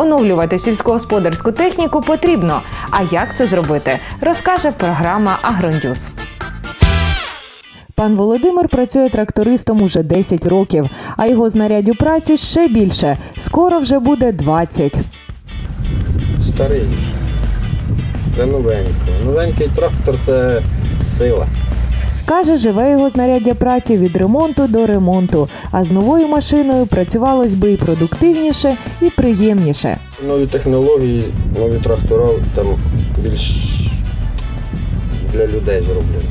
Оновлювати сільськогосподарську техніку потрібно. А як це зробити, розкаже програма Агроньюз. Пан Володимир працює трактористом уже 10 років, а його знаряддю праці ще більше. Скоро вже буде 20. Старий вже. Це новенький. Новенький трактор це сила. Каже, живе його знаряддя праці від ремонту до ремонту. А з новою машиною працювалось би і продуктивніше, і приємніше. Нові технології, нові трактора там більш для людей зроблені.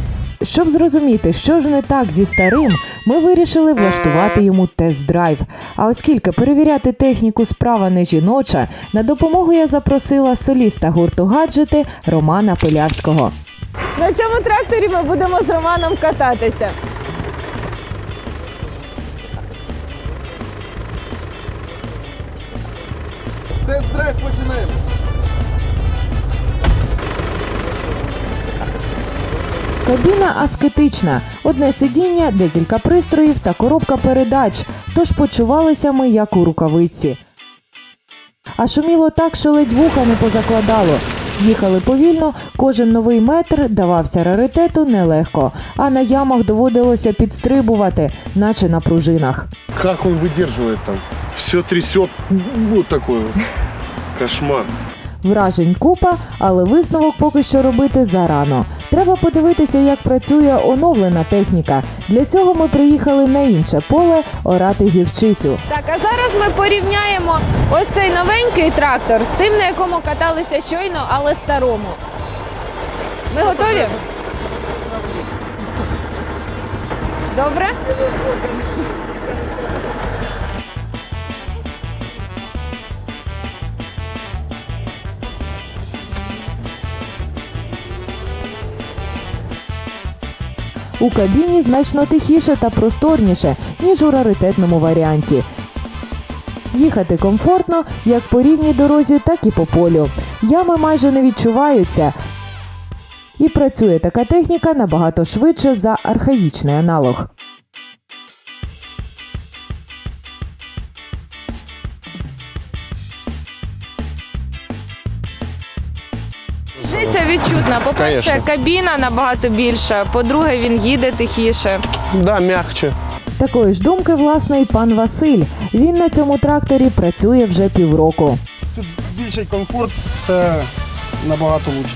Щоб зрозуміти, що ж не так зі старим, ми вирішили влаштувати йому тест-драйв. А оскільки перевіряти техніку справа не жіноча, на допомогу я запросила соліста гурту гаджети Романа Пилявського. На цьому тракторі ми будемо з Романом кататися. Тест-драйв починаємо. Кабіна аскетична, одне сидіння, декілька пристроїв та коробка передач. Тож почувалися ми як у рукавиці. А шуміло так, що ледь вуха не позакладало. Їхали повільно, кожен новий метр давався раритету нелегко, а на ямах доводилося підстрибувати, наче на пружинах. Як він витримує там? Все трясе, ну такой. Кошмар. Вражень купа, але висновок поки що робити зарано. Треба подивитися, як працює оновлена техніка. Для цього ми приїхали на інше поле орати гірчицю. Так, а зараз ми порівняємо ось цей новенький трактор з тим, на якому каталися щойно, але старому. Ми готові? Добре? У кабіні значно тихіше та просторніше, ніж у раритетному варіанті. Їхати комфортно як по рівній дорозі, так і по полю. Ями майже не відчуваються. І працює така техніка набагато швидше за архаїчний аналог. Жиця відчутна. По-перше, Конечно. кабіна набагато більша. По-друге, він їде тихіше. Да, мягче. Такої ж думки, власне, і пан Василь. Він на цьому тракторі працює вже півроку. Тут більший комфорт, все набагато краще.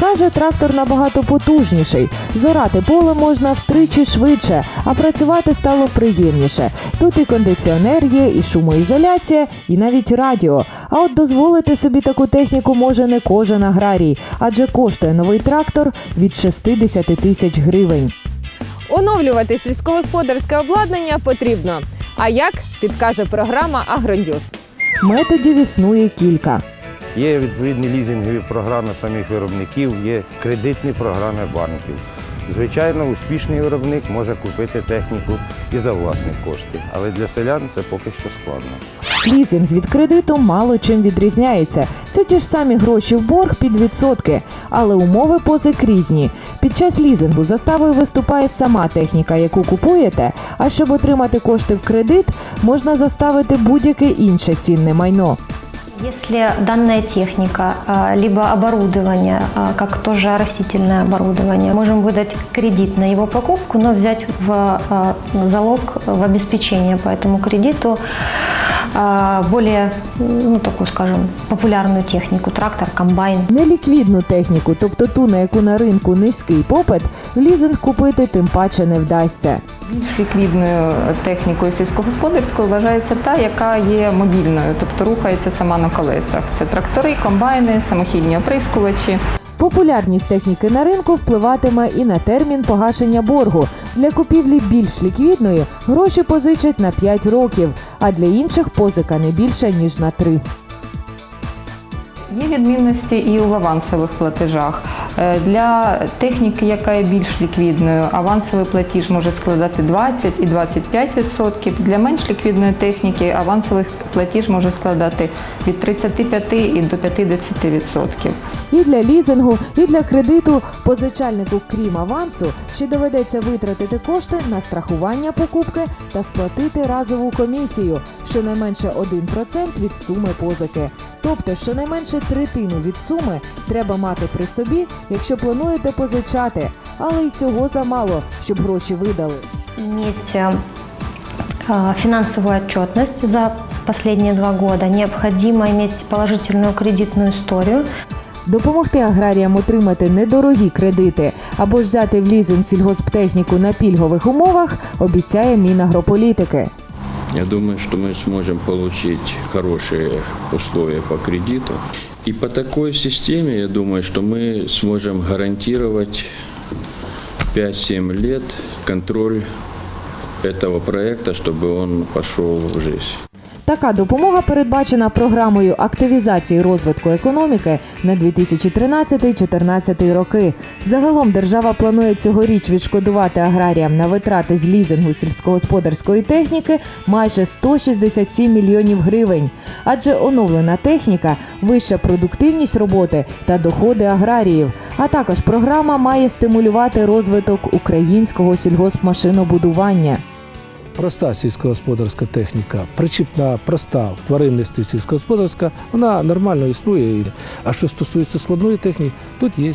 Каже, трактор набагато потужніший. Зорати поле можна втричі швидше, а працювати стало приємніше. Тут і кондиціонер є, і шумоізоляція, і навіть радіо. А от дозволити собі таку техніку може не кожен аграрій, адже коштує новий трактор від 60 тисяч гривень. Оновлювати сільськогосподарське обладнання потрібно. А як підкаже програма Агроньюз. Методів існує кілька. Є відповідні лізингові програми самих виробників, є кредитні програми банків. Звичайно, успішний виробник може купити техніку і за власні кошти, але для селян це поки що складно. Лізинг від кредиту мало чим відрізняється. Це ті ж самі гроші в борг під відсотки, але умови позик різні. Під час лізингу заставою виступає сама техніка, яку купуєте. А щоб отримати кошти в кредит, можна заставити будь-яке інше цінне майно. Если данная техника, либо оборудование, как тоже растительное оборудование, можем выдать кредит на его покупку, но взять в залог в обеспечение по этому кредиту более, ну такую, скажем, популярную технику, трактор, комбайн. Неліквідну техніку, тобто ту, на яку на ринку низький попит, лізинг купити тим паче не вдасться. Більш ліквідною технікою сільськогосподарською вважається та, яка є мобільною, тобто рухається сама на колесах. Це трактори, комбайни, самохідні оприскувачі. Популярність техніки на ринку впливатиме і на термін погашення боргу. Для купівлі більш ліквідної гроші позичать на 5 років, а для інших позика не більше ніж на 3. Є відмінності і у авансових платежах. Е, Для техніки, яка є більш ліквідною, авансовий платіж може складати 20 і 25%. Для менш ліквідної техніки авансовий платіж може складати від 35 і до 50%. І для лізингу, і для кредиту позичальнику, крім авансу, ще доведеться витратити кошти на страхування покупки та сплатити разову комісію, щонайменше 1% від суми позики. Тобто, щонайменше третину від суми треба мати при собі, якщо плануєте позичати. Але й цього замало, щоб гроші видали. Иметь э, финансовую отчетность за последние два года. Необходимо иметь положительную кредитную историю. Допомогти аграріям отримати недорогі кредити або ж взяти в лізинг сільгосптехніку на пільгових умовах, обіцяє Мінагрополітики. Я думаю, что мы сможем получить хорошие условия по кредиту. И по такой системе, я думаю, что мы сможем гарантировать 5-7 лет контроль этого проекта, чтобы он пошел в жизнь. Така допомога передбачена програмою активізації розвитку економіки на 2013-2014 роки. Загалом держава планує цьогоріч відшкодувати аграріям на витрати з лізингу сільськогосподарської техніки майже 167 мільйонів гривень. Адже оновлена техніка, вища продуктивність роботи та доходи аграріїв. А також програма має стимулювати розвиток українського сільгоспмашинобудування. Проста сільськогосподарська техніка, причіпна, проста тваринництві сільськогосподарська, вона нормально існує. А що стосується складної техніки, тут є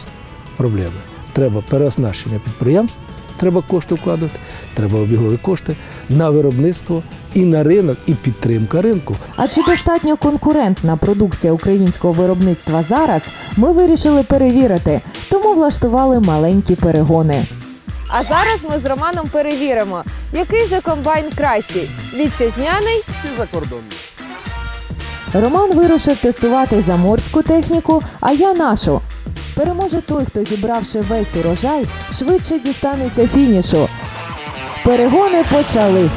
проблеми. Треба переоснащення підприємств, треба кошти вкладати, треба обігові кошти на виробництво і на ринок, і підтримка ринку. А чи достатньо конкурентна продукція українського виробництва зараз? Ми вирішили перевірити, тому влаштували маленькі перегони. А зараз ми з Романом перевіримо, який же комбайн кращий вітчизняний Чи закордонні? Роман вирушив тестувати заморську техніку, а я нашу. Переможе той, хто зібравши весь урожай, швидше дістанеться фінішу. Перегони почали.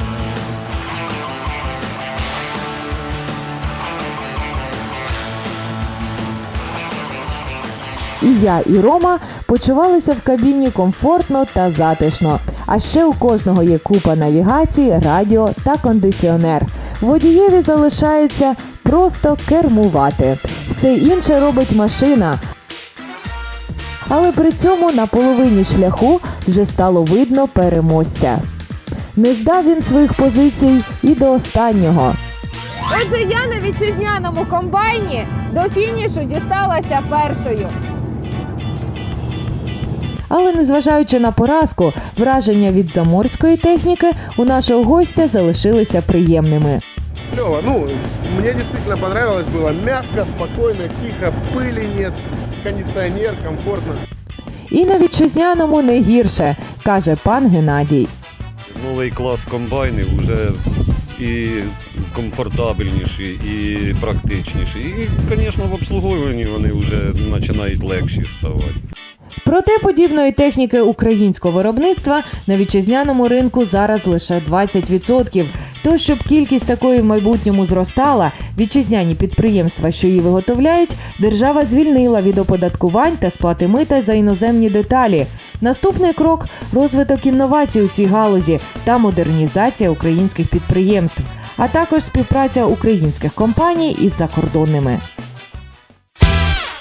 І я, і Рома почувалися в кабіні комфортно та затишно. А ще у кожного є купа навігації, радіо та кондиціонер. Водієві залишається просто кермувати. Все інше робить машина. Але при цьому на половині шляху вже стало видно переможця. Не здав він своїх позицій і до останнього. Отже, я на вітчизняному комбайні до фінішу дісталася першою. Але незважаючи на поразку, враження від заморської техніки у нашого гостя залишилися приємними. Клево. Ну, мне действительно понравилось. Было мягко, спокойно, тихо, пыли нет, кондиционер, комфортно. І на вітчизняному не гірше, каже пан Геннадій. Новий клас комбайнів вже і комфортабельніші, і практичніші. І, звісно, в обслуговуванні вони вже починають легші ставати. Проте подібної техніки українського виробництва на вітчизняному ринку зараз лише 20%. То, щоб кількість такої в майбутньому зростала, вітчизняні підприємства, що її виготовляють, держава звільнила від оподаткувань та сплати мита за іноземні деталі. Наступний крок розвиток інновацій у цій галузі та модернізація українських підприємств, а також співпраця українських компаній із закордонними.